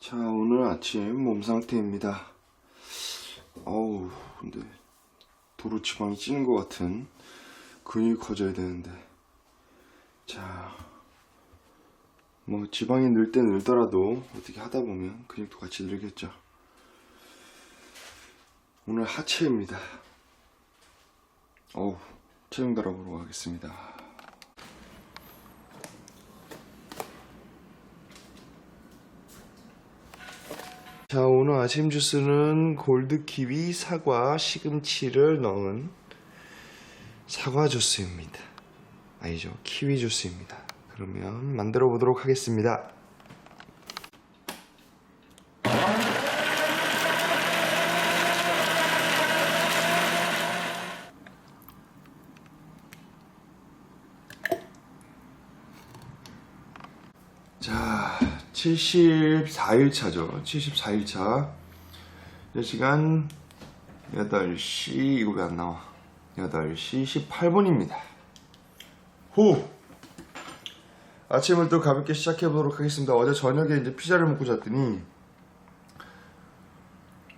자, 오늘 아침 몸 상태입니다. 어우, 근데 도로 지방이 찌는 것 같은 근육이 커져야 되는데. 자, 뭐 지방이 늘 때 늘더라도 어떻게 하다 보면 근육도 같이 늘겠죠. 오늘 하체입니다. 어우, 체중 달아보러 가겠습니다. 자, 오늘 아침 주스는 골드 키위, 사과, 시금치를 넣은 사과 주스입니다. 아니죠, 키위 주스입니다. 그러면 만들어 보도록 하겠습니다. 자, 74일차죠. 74일차. 이 시간 8시, 이거 왜 안 나와? 8시 18분입니다. 후! 아침을 또 가볍게 시작해 보도록 하겠습니다. 어제 저녁에 이제 피자를 먹고 잤더니,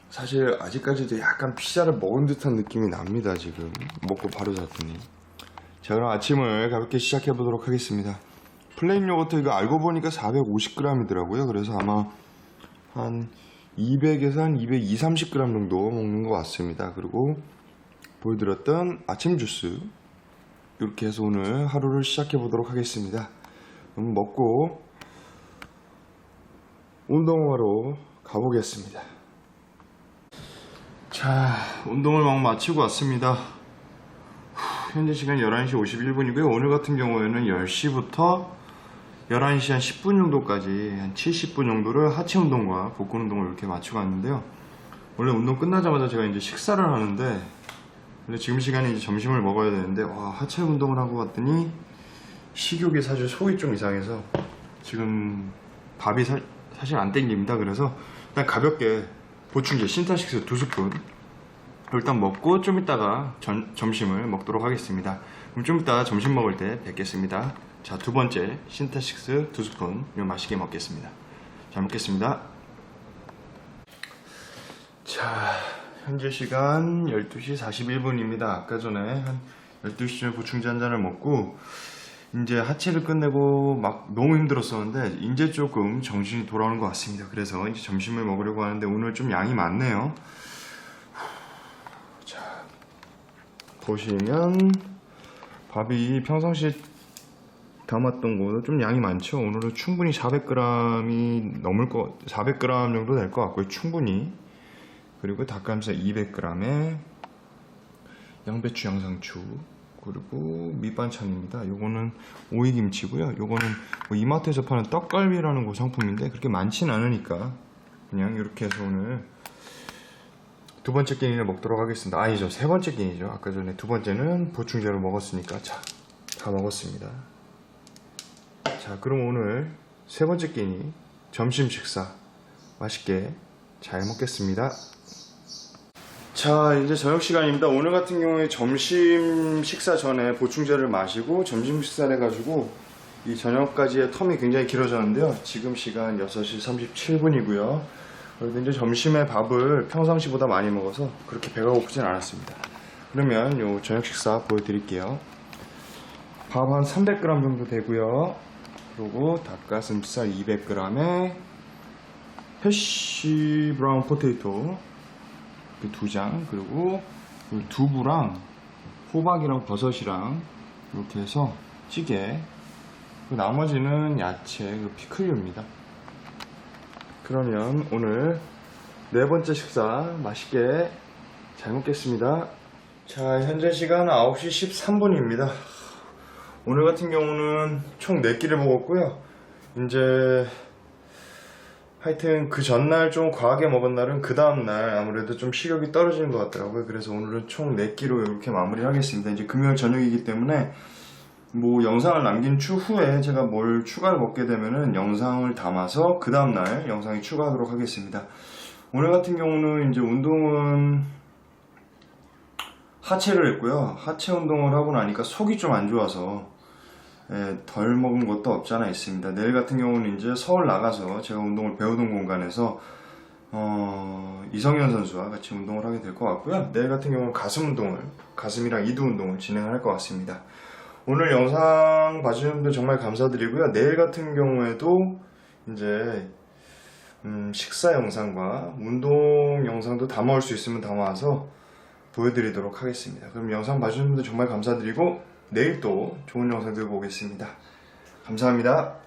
사실 아직까지도 약간 피자를 먹은 듯한 느낌이 납니다, 지금. 먹고 바로 잤더니. 자, 그럼 아침을 가볍게 시작해 보도록 하겠습니다. 플레인 요거트 이거 알고 보니까 450g이더라고요. 그래서 아마 한 200에서 한 220, 30g 정도 먹는 것 같습니다. 그리고 보여드렸던 아침 주스 이렇게 해서 오늘 하루를 시작해 보도록 하겠습니다. 먹고 운동하러 가보겠습니다. 자, 운동을 막 마치고 왔습니다. 후, 현재 시간 11시 51분이고요. 오늘 같은 경우에는 10시부터 11시 한 10분 정도까지 한 70분 정도를 하체 운동과 복근 운동을 이렇게 맞추고 왔는데요. 원래 운동 끝나자마자 제가 이제 식사를 하는데 근데 지금 시간에 이제 점심을 먹어야 되는데 와 하체 운동을 하고 왔더니 식욕이 사실 속이 좀 이상해서 지금 밥이 사, 사실 안 땡깁니다. 그래서 일단 가볍게 보충제 신타식스 두 스푼 일단 먹고 좀 이따가 전- 점심을 먹도록 하겠습니다. 그럼 좀 이따 점심 먹을 때 뵙겠습니다. 자, 두 번째 신타식스 두 스푼 이거 맛있게 먹겠습니다. 잘 먹겠습니다. 자, 현재 시간 12시 41분입니다. 아까 전에 한 12시쯤에 보충제 한 잔을 먹고 이제 하체를 끝내고 막 너무 힘들었었는데 이제 조금 정신이 돌아오는 것 같습니다. 그래서 이제 점심을 먹으려고 하는데 오늘 좀 양이 많네요. 자, 보시면 밥이 평상시에 담았던 거보다 좀 양이 많죠. 오늘은 충분히 400g이 넘을 거, 400g 정도 될 것 같고요. 충분히. 그리고 닭가슴살 200g에 양배추, 양상추, 그리고 밑반찬입니다. 요거는 오이김치고요. 요거는 뭐 이마트에서 파는 떡갈비라는 그 상품인데 그렇게 많진 않으니까 그냥 이렇게 해서 오늘 두 번째 끼니를 먹도록 하겠습니다. 아니죠. 세 번째 끼니죠. 아까 전에 두 번째는 보충제로 먹었으니까 자, 다 먹었습니다. 자, 그럼 오늘 세 번째 끼니 점심 식사 맛있게 잘 먹겠습니다. 자, 이제 저녁 시간입니다. 오늘 같은 경우에 점심 식사 전에 보충제를 마시고 점심 식사를 해가지고 이 저녁까지의 텀이 굉장히 길어졌는데요. 지금 시간 6시 37분이고요. 그래도 이제 점심에 밥을 평상시보다 많이 먹어서 그렇게 배가 고프진 않았습니다. 그러면 요 저녁 식사 보여드릴게요. 밥 한 300g 정도 되고요. 그리고 닭가슴살 200g에 해시 브라운 포테이토 그두 장, 그리고 이 두부랑 호박이랑 버섯이랑 이렇게 해서 찌개. 그 나머지는 야채, 그 피클류입니다. 그러면 오늘 네 번째 식사 맛있게 잘 먹겠습니다. 자, 현재 시간 9시 13분입니다. 오늘 같은 경우는 총 4끼를 먹었고요. 이제 하여튼 그 전날 좀 과하게 먹은 날은 그 다음날 아무래도 좀 식욕이 떨어지는 것 같더라고요. 그래서 오늘은 총 4끼로 이렇게 마무리를 하겠습니다. 이제 금요일 저녁이기 때문에 뭐 영상을 남긴 추후에 제가 뭘 추가를 먹게 되면은 영상을 담아서 그 다음날 영상에 추가하도록 하겠습니다. 오늘 같은 경우는 이제 운동은 하체를 했고요. 하체 운동을 하고 나니까 속이 좀 안 좋아서 예, 덜 먹은 것도 없지 않아 있습니다. 내일 같은 경우는 이제 서울 나가서 제가 운동을 배우던 공간에서 어, 이성현 선수와 같이 운동을 하게 될 것 같고요. 내일 같은 경우는 가슴 운동을, 가슴이랑 이두 운동을 진행할 것 같습니다. 오늘 영상 봐주신 분들 정말 감사드리고요. 내일 같은 경우에도 이제 음, 식사 영상과 운동 영상도 담아올 수 있으면 담아와서 보여드리도록 하겠습니다. 그럼 영상 봐주신 분들 정말 감사드리고 내일 또 좋은 영상 들고 오겠습니다. 감사합니다.